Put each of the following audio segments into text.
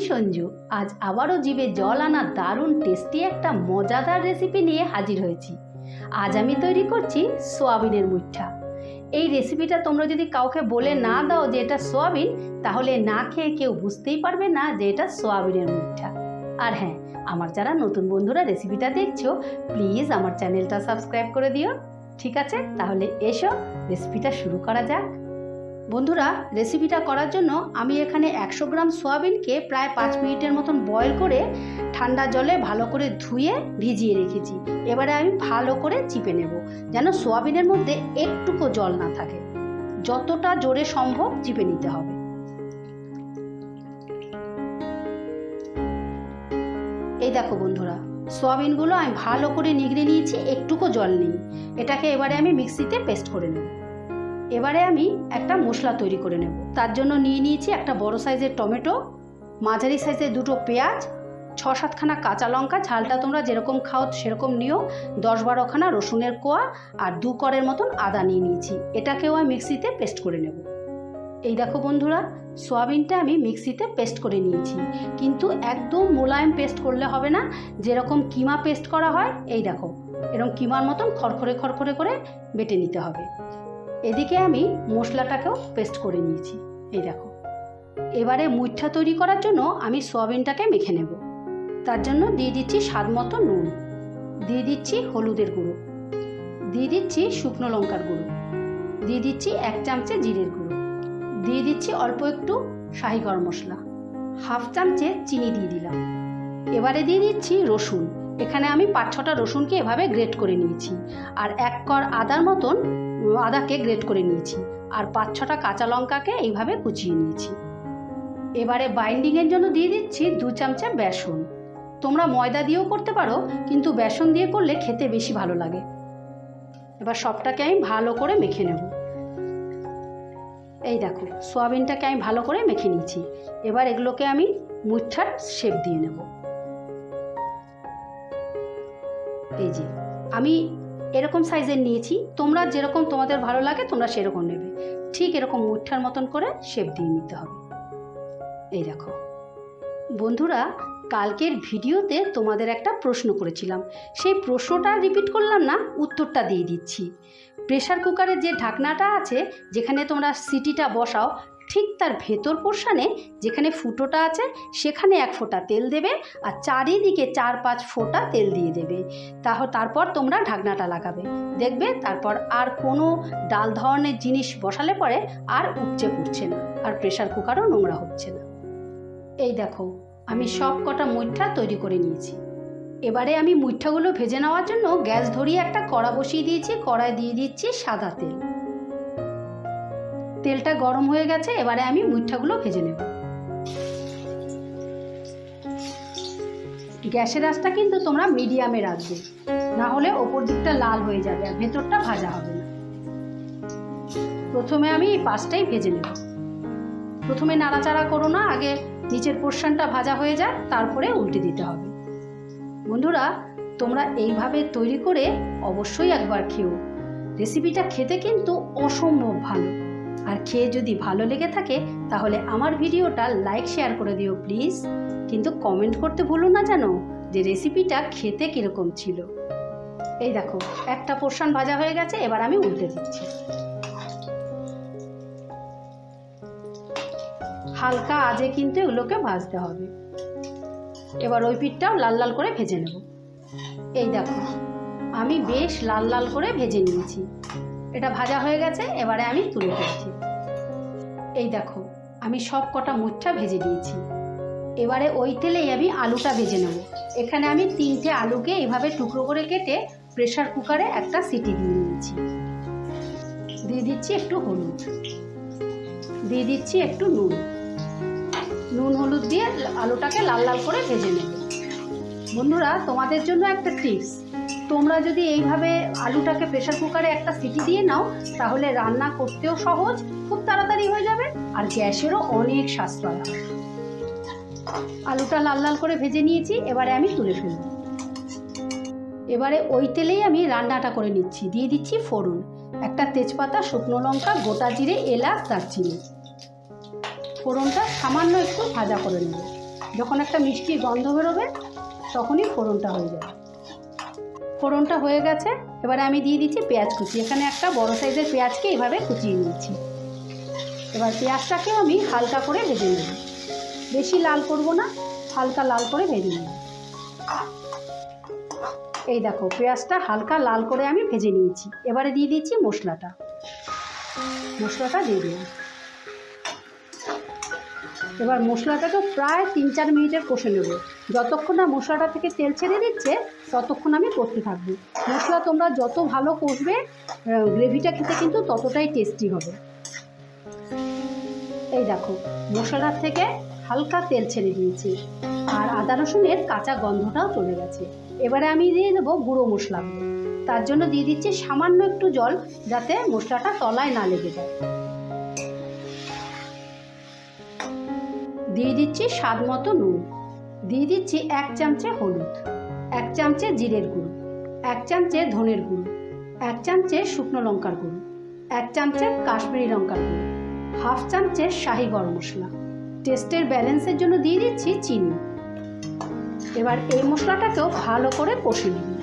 সঞ্জু, আজ আবারও জিভে জল আনা দারুণ টেস্টি একটা মজাদার রেসিপি নিয়ে হাজির হয়েছি। আজ আমি তৈরি করছি সোয়াবিনের মুঠা। এই রেসিপিটা তোমরা যদি কাউকে বলে না দাও যে এটা সোয়াবিন, তাহলে না খেয়ে কেউ বুঝতেই পারবে না যে এটা সোয়াবিনের মুঠা। আর হ্যাঁ আমার যারা নতুন বন্ধুরা রেসিপিটা দেখছ প্লিজ আমার চ্যানেলটা সাবস্ক্রাইব করে দিও। ঠিক আছে? তাহলে এসো রেসিপিটা শুরু করা যাক। বন্ধুরা রেসিপিটা করার জন্য আমি এখানে একশো গ্রাম সোয়াবিনকে প্রায় পাঁচ মিনিটের মতন বয়েল করে ঠান্ডা জলে ভালো করে ধুয়ে ভিজিয়ে রেখেছি। এবারে আমি ভালো করে চিপে নেব, যেন সোয়াবিনের মধ্যে একটুকু জল না থাকে। যতটা জোরে সম্ভব চিপে নিতে হবে। এই দেখো বন্ধুরা, সোয়াবিনগুলো আমি ভালো করে নিগড়ে নিয়েছি, একটুকু জল নেই। এটাকে এবারে আমি মিক্সিতে পেস্ট করে নেব। এবারে আমি একটা মশলা তৈরি করে নেব। তার জন্য নিয়ে নিয়েছি একটা বড় সাইজের টমেটো, মাঝারি সাইজের দুটো পেঁয়াজ ছ সাতখানা কাঁচা লঙ্কা, ঝালটা তোমরা যেরকম খাও সেরকম নিও দশ বারোখানা রসুনের কোয়া আর দু করের মতন আদা নিয়ে নিয়েছি। এটাকেও আমি মিক্সিতে পেস্ট করে নেব। এই দেখো বন্ধুরা, সোয়াবিনটা আমি মিক্সিতে পেস্ট করে নিয়েছি। কিন্তু একদম মোলায়েম পেস্ট করলে হবে না, যেরকম কিমা পেস্ট করা হয়, এই দেখো এরকম কিমার মতন খড়খড়ে খড়খড়ে করে বেটে নিতে হবে। এদিকে আমি মশলাটাকেও পেস্ট করে নিয়েছি। এই দেখো। এবারে মুঠা তৈরি করার জন্য আমি সোয়াবিনটাকে মেখে নেব। তার জন্য দিয়ে দিচ্ছি স্বাদ মতো নুন। দিয়ে দিচ্ছি হলুদের গুঁড়ো। দিয়ে দিচ্ছি শুকনো লঙ্কার গুঁড়ো। দিয়ে দিচ্ছি এক চামচে জিরের গুঁড়ো। দিয়ে দিচ্ছি অল্প একটু শাহি গরম মশলা। হাফ চামচে চিনি দিয়ে দিলাম। এবারে দিয়ে দিচ্ছি রসুন। এখানে আমি পাঁচ ছটা রসুনকে এভাবে গ্রেট করে নিয়েছি। আর এক কর আদার মতন আদাকে গ্রেট করে নিয়েছি। আর পাঁচ ছটা কাঁচা লঙ্কাকে এইভাবে কুচিয়ে নিয়েছি। এবারে বাইন্ডিংয়ের জন্য দিয়ে দিচ্ছি দু চামচা বেসন। তোমরা ময়দা দিয়েও করতে পারো, কিন্তু বেসন দিয়ে করলে খেতে বেশি ভালো লাগে। এবার সবটাকে আমি ভালো করে মেখে নেব। এই দেখো, সোয়াবিনটাকে আমি ভালো করে মেখে নিয়েছি। এবার এগুলোকে আমি মুঠার শেপ দিয়ে নেব। এই যে, আমি এরকম সাইজের নিয়েছি, তোমরা যেরকম তোমাদের ভালো লাগে, তোমরা সেরকম নেবে। ঠিক এরকম মুঠার মতন করে শেপ দিয়ে নিতে হবে। এই দেখো। বন্ধুরা, কালকের ভিডিওতে তোমাদের একটা প্রশ্ন করেছিলাম। সেই প্রশ্নটা রিপিট করলাম না, উত্তরটা দিয়ে দিচ্ছি। প্রেশার কুকারের যে ঢাকনাটা আছে, যেখানে তোমরা সিটিটা বসাও ঠিক তার ভেতর পোর্শানে যেখানে ফুটোটা আছে, সেখানে এক ফোঁটা তেল দেবে আর চারিদিকে চার পাঁচ ফোঁটা তেল দিয়ে দেবে। তাহ, তারপর তোমরা ঢাকনাটা লাগাবে। দেখবে তারপর আর কোনো ডাল ধরনের জিনিস বসালে পরে আর উপচে পড়ছে না আর প্রেশার কুকারও নোংরা হচ্ছে না। এই দেখো, আমি সব কটা মুঠা তৈরি করে নিয়েছি। এবারে আমি মুঠাগুলো ভেজে নেওয়ার জন্য গ্যাস ধরিয়ে একটা কড়া বসিয়ে দিয়েছি, কড়ায় দিয়ে দিচ্ছি সাদা তেল। তেলটা গরম হয়ে গেছে, এবারে আমি মুঠাগুলো ভেজে নেব। গ্যাসের আঁচটা কিন্তু তোমরা মিডিয়ামে রাখবে, না হলে ওপর দিকটা লাল হয়ে যাবে আর ভেতরটা ভাজা হবে না। প্রথমে আমি এই পাশটাই ভেজে নেব। প্রথমে নাড়াচাড়া করো না, আগে নিচের পোর্শনটা ভাজা হয়ে যায় তারপরে উল্টে দিতে হবে। বন্ধুরা, তোমরা এইভাবে তৈরি করে অবশ্যই একবার খেও। রেসিপিটা খেতে কিন্তু অসম্ভব ভালো। আর খেয়ে যদি ভালো লেগে থাকে, তাহলে আমার ভিডিওটা লাইক শেয়ার করে দিও প্লিজ কিন্তু কমেন্ট করতে ভুলো না জানো যে রেসিপিটা খেতে কীরকম ছিল। এই দেখো, একটা পোর্শন ভাজা হয়ে গেছে, এবার আমি উল্টে দিচ্ছি। হালকা আজে কিন্তু এগুলোকে ভাজতে হবে। এবার ওই পিঠটাও লাল লাল করে ভেজে নেব। এই দেখো, আমি বেশ লাল লাল করে ভেজে নিয়েছি। এটা ভাজা হয়ে গেছে, এবারে আমি তুলে ফেলছি। এই দেখো, আমি সব কটা মুঠা ভেজে দিয়েছি এবারে ওই তেলেই আমি আলুটা ভেজে নেব। এখানে আমি তিনটে আলুকে এভাবে টুকরো করে কেটে প্রেশার কুকারে একটা সিটি দিয়ে নিয়েছি দিয়ে দিচ্ছি একটু হলুদ। দিয়ে দিচ্ছি একটু নুন। নুন, হলুদ দিয়ে আলুটাকে লাল লাল করে ভেজে নেবে। বন্ধুরা, তোমাদের জন্য একটা টিপস। তোমরা যদি এইভাবে আলুটাকে প্রেশার কুকারে একটা সিটি দিয়ে নাও, তাহলে রান্না করতেও সহজ, খুব তাড়াতাড়ি হয়ে যাবে, আর গ্যাসেরও অনেক সাশ্রয় হবে। আলুটা লাল লাল করে ভেজে নিয়েছি, এবারে আমি তুলে ফেলব। এবারে ওই তেলেই আমি রান্নাটা করে নিচ্ছি। দিয়ে দিচ্ছি ফোড়ন, একটা তেজপাতা, শুকনো লঙ্কা, গোটা জিরে, এলাচ, দারচিনি। ফোড়নটা সামান্য একটু ভাজা করে নেব। যখন একটা মিষ্টি গন্ধ বেরোবে, তখনই ফোড়নটা হয়ে যাবে। ফোড়নটা হয়ে গেছে। এবারে আমি দিয়ে দিচ্ছি পেঁয়াজ কুচি। এখানে একটা বড় সাইজের পেঁয়াজকে এভাবে কুচিয়ে নিয়েছি এবার পেঁয়াজটাকেও আমি হালকা করে ভেজে নেব। বেশি লাল করব না, হালকা লাল করে ভেজে নেব। এই দেখো, পেঁয়াজটা হালকা লাল করে আমি ভেজে নিয়েছি। এবারে দিয়ে দিচ্ছি মশলাটা। মশলাটা দিয়ে দিলাম। এবার মশলাটাকে প্রায় তিন চার মিনিটের কষে নেব। যতক্ষণ না মশলাটা থেকে তেল ছেড়ে দিচ্ছে, ততক্ষণ আমি করতে থাকব। মশলা তোমরা যত ভালো কষবে গ্রেভিটা খেতে কিন্তু ততটাই টেস্টি হবে। এই দেখো মশলাটার থেকে হালকা তেল ছেড়ে দিয়েছি। আর আদা রসুনের কাঁচা গন্ধটাও চলে গেছে। এবারে আমি দিয়ে দেবো গুঁড়ো মশলাগুলো। তার জন্য দিয়ে দিচ্ছি সামান্য একটু জল, যাতে মশলাটা তলায় না লেগে যায়। দিয়ে দিচ্ছি স্বাদ মতো নুন। দিয়ে দিচ্ছি এক চামচে হলুদ, এক চামচে জিরের গুঁড়ো, এক চামচে ধনের গুঁড়ো, এক চামচে শুকনো লঙ্কার গুঁড়ো, এক চামচে কাশ্মীরি লঙ্কার গুঁড়ো, হাফ চামচে শাহি গরম মশলা। টেস্টের ব্যালেন্সের জন্য দিয়ে দিচ্ছি চিনি। এবার এই মশলাটাকেও ভালো করে কষে নেবে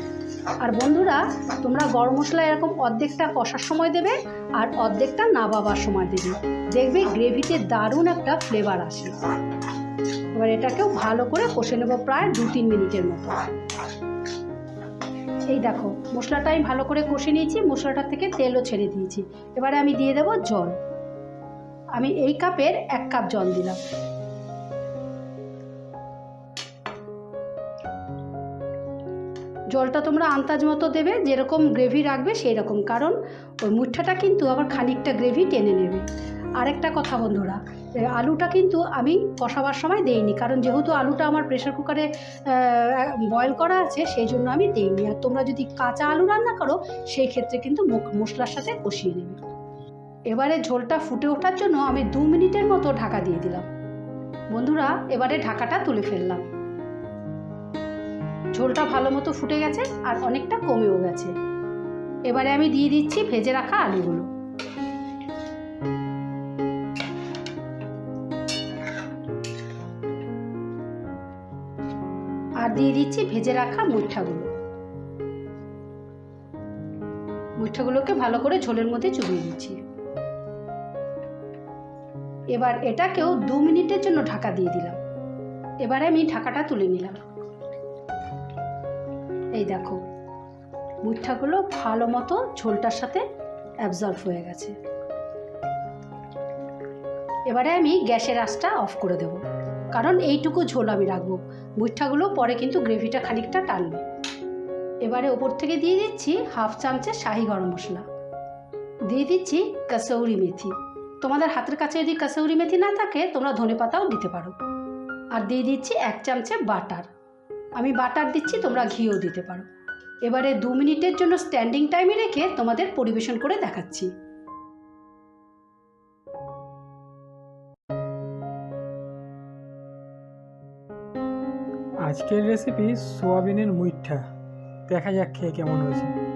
আর বন্ধুরা, তোমরা গরম মশলা এরকম অর্ধেকটা কষার সময় দেবে আর অর্ধেকটা না বাবার সময় দেবে। দেখবে গ্রেভিতে দারুণ একটা ফ্লেভার আসে। এবার এটাকেও ভালো করে কষে নেব প্রায় দু তিন মিনিটের মতো। এই দেখো, মশলাটা আমি ভালো করে কষে নিয়েছি, মশলাটা থেকে তেলও ছেড়ে দিয়েছি। এবারে আমি দিয়ে দেবো জল। আমি এই কাপের এক কাপ জল দিলাম। জলটা তোমরা আন্দাজ মতো দেবে, যেরকম গ্রেভি রাখবে সেই রকম কারণ ওই মুঠাটা কিন্তু আবার খানিকটা গ্রেভি টেনে নেবে। আরেকটা কথা বন্ধুরা আলুটা কিন্তু আমি কষাবার সময় দেইনি, কারণ যেহেতু আলুটা আমার প্রেশার কুকারে বয়েল করা আছে সেই জন্য আমি দেইনি। আর তোমরা যদি কাঁচা আলু রান্না করো, সেই ক্ষেত্রে কিন্তু মশলার সাথে কষিয়ে নেবে। এবারে ঝোলটা ফুটে ওঠার জন্য আমি দু মিনিটের মতো ঢাকা দিয়ে দিলাম। বন্ধুরা, এবারে ঢাকাটা তুলে ফেললাম। ঝোলটা ভালো মতো ফুটে গেছে আর অনেকটা কমেও গেছে। এবারে আমি দিয়ে দিচ্ছি ভেজে রাখা আলুগুলো। আর দিয়ে দিচ্ছি ভেজে রাখা মুঠাগুলো। মুঠাগুলোকে ভালো করে ঝোলের মধ্যে চুবিয়ে দিচ্ছি এবার এটাকেও দু মিনিটের জন্য ঢাকা দিয়ে দিলাম। এবারে আমি ঢাকাটা তুলে নিলাম। এই দেখো, মুঠাগুলো ভালো মতো ঝোলটার সাথে অ্যাবজর্ব হয়ে গেছে। এবারে আমি গ্যাসের আঁচটা অফ করে দেব, কারণ এইটুকু ঝোল আমি রাখব। মুঠাগুলো পরে কিন্তু গ্রেভিটা খানিকটা টানবে। এবারে ওপর থেকে দিয়ে দিচ্ছি হাফ চামচে শাহি গরম মশলা। দিয়ে দিচ্ছি কাসৌরি মেথি। তোমাদের হাতের কাছে যদি কাসৌরি মেথি না থাকে, তোমরা ধনে পাতাও দিতে পারো। আর দিয়ে দিচ্ছি এক চামচে বাটার। আমি বাটার দিচ্ছি, তোমরা ঘিও দিতে পারো। এবারে দু মিনিটের জন্য স্ট্যান্ডিং টাইমে রেখে তোমাদের পরিবেশন করে দেখাচ্ছি। আজকের রেসিপি সোয়াবিনের মুইঠা দেখা যাক খেয়ে কেমন হয়েছে।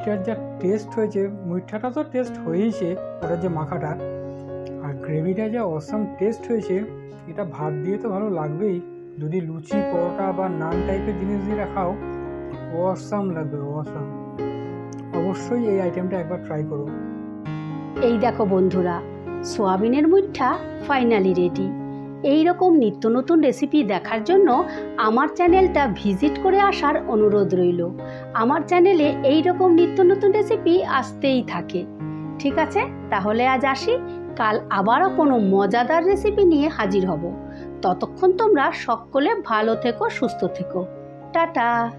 গ্রেভিটার যা টেস্ট হয়েছে, মুইঠাটা তো টেস্ট হয়েইছে, ওটার যে মাখাটা। আর গ্রেভিটা যা অসম টেস্ট হয়েছে, এটা ভাত দিয়ে তো ভালো লাগবেই। যদি লুচি, পরোটা বা নান টাইপের জিনিস দিয়ে খাও অসম লাগবে অসম অবশ্যই এই আইটেমটা একবার ট্রাই করো। এই দেখো বন্ধুরা, সোয়াবিনের মুঠা ফাইনালি রেডি এই রকম নিত্য নতুন রেসিপি দেখার জন্য আমার চ্যানেলটা ভিজিট করে আসার অনুরোধ রইল। আমার চ্যানেলে এই রকম নিত্য নতুন রেসিপি আসতেই থাকে। ঠিক আছে? তাহলে আজ আসি। কাল আবারও কোনো মজাদার রেসিপি নিয়ে হাজির হব। ততক্ষণ তোমরা সকলে ভালো থেকো, সুস্থ থেকো। টাটা!